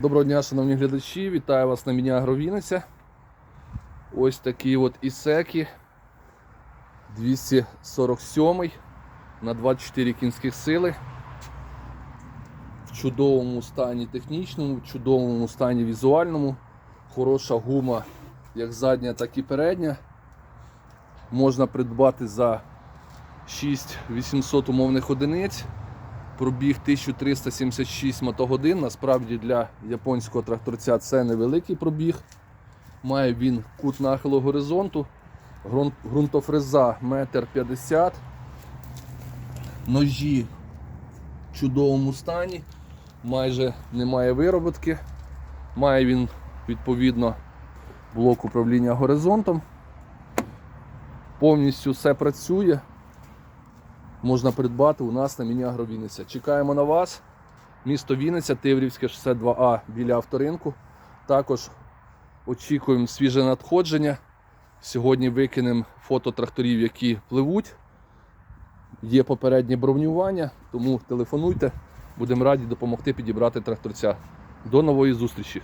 Доброго дня, шановні глядачі, вітаю вас на міні Агровіниця. Ось такий от Ісекі 247 на 24 кінських сили. В чудовому стані технічному, в чудовому стані візуальному. Хороша гума як задня, так і передня. Можна придбати за 6800 умовних одиниць. Пробіг 1376 мотогодин. Насправді для японського тракторця це невеликий пробіг. Має він кут нахилу горизонту, ґрунт- ґрунтофреза 1,50 м. Ножі в чудовому стані, майже немає вироботки. Має він відповідно блок управління горизонтом. Повністю все працює можна придбати у нас на міні Агровінниця. Чекаємо на вас. Місто Вінниця, Тиврівське 62А біля авторинку. Також очікуємо свіже надходження. Сьогодні викинемо фото тракторів, які пливуть. Є попереднє бронювання, тому телефонуйте. Будемо раді допомогти підібрати тракторця. До нової зустрічі!